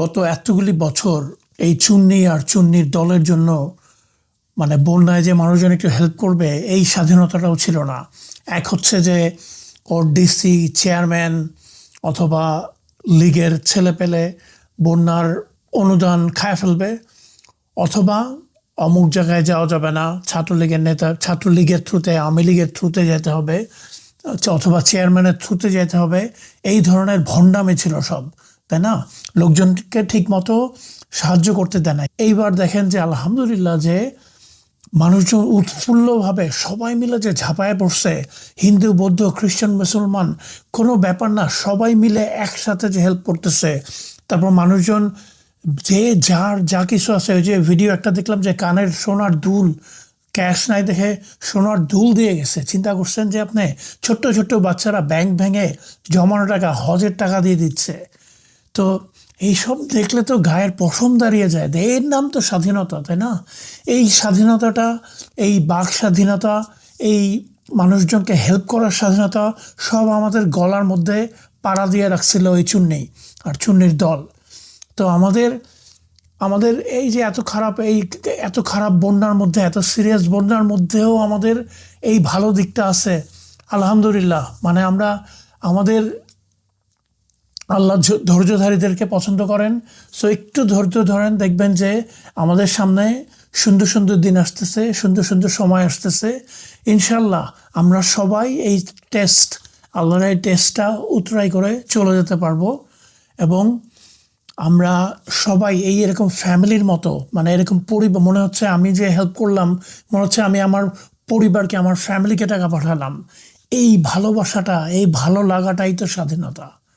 গত এতগুলি বছর এই চুন্নি আর চুন্নির দলের জন্য মানে বন্যায় যে মানুষজন একটু হেল্প করবে, এই স্বাধীনতাটাও ছিল না। এক হচ্ছে যে ওর ডিসি চেয়ারম্যান অথবা লীগের ছেলে পেলে বন্যার অনুদান খায় ফেলবে, অথবা অমুক জায়গায় যাওয়া যাবে না, ছাত্রলীগের নেতা, ছাত্রলীগের থ্রুতে, আওয়ামী লীগের থ্রুতে যেতে হবে, অথবা চেয়ারম্যানের থ্রুতে যেতে হবে, এই ধরনের ভণ্ডামি ছিল সব। তাই না? লোকজনকে ঠিক মতো সাহায্য করতে দেয় না এইবার দেখেন যে আলহামদুলিল্লাহ যে মানুষজন উৎফুল্লভাবে সবাই মিলে যে ঝাঁপায় পড়ছে, হিন্দু, বৌদ্ধ, খ্রিস্টান, মুসলমান, কোনো ব্যাপার না, সবাই মিলে একসাথে যে হেল্প করতেছে। তারপর মানুষজন যে যার যা কিছু আছে, ওই যে ভিডিও একটা দেখলাম যে কানের সোনার দুল ক্যাশ নাই দেখে সোনার দুল দিয়ে গেছে। চিন্তা করছেন যে আপনি ছোট্ট ছোট্ট বাচ্চারা ব্যাংক ভেঙে জমানো টাকা, হজের টাকা দিয়ে দিচ্ছে। তো এইসব দেখলে তো গায়ের পশম দাঁড়িয়ে যায়। এর নাম তো স্বাধীনতা, তাই না? এই স্বাধীনতাটা, এই বাক স্বাধীনতা, এই মানুষজনকে হেল্প করার স্বাধীনতা সব আমাদের গলার মধ্যে পাড়া দিয়ে রাখছিল ওই চুন্নি আর চুন্নির দল। তো আমাদের আমাদের এই যে এত খারাপ, এই এত খারাপ বন্যার মধ্যে, এত সিরিয়াস বন্যার মধ্যেও আমাদের এই ভালো দিকটা আছে। আলহামদুলিল্লাহ। মানে আমরা, আমাদের আল্লাহ ধৈর্যধারীদেরকে পছন্দ করেন। সো একটু ধৈর্য ধরেন, দেখবেন যে আমাদের সামনে সুন্দর সুন্দর দিন আসতেছে, সুন্দর সুন্দর সময় আসতেছে। ইনশাল্লাহ আমরা সবাই এই টেস্ট আল্লাহর এই টেস্টটা উতরাই করে চলে যেতে পারব। এবং আমরা সবাই এই এরকম ফ্যামিলির মতো মানে এরকম পরিবার, মনে হচ্ছে আমি যে হেল্প করলাম, মনে হচ্ছে আমি আমার পরিবারকে, আমার ফ্যামিলিকে টাকা পাঠালাম। এই ভালোবাসাটা, এই ভালো লাগাটাই তো স্বাধীনতা।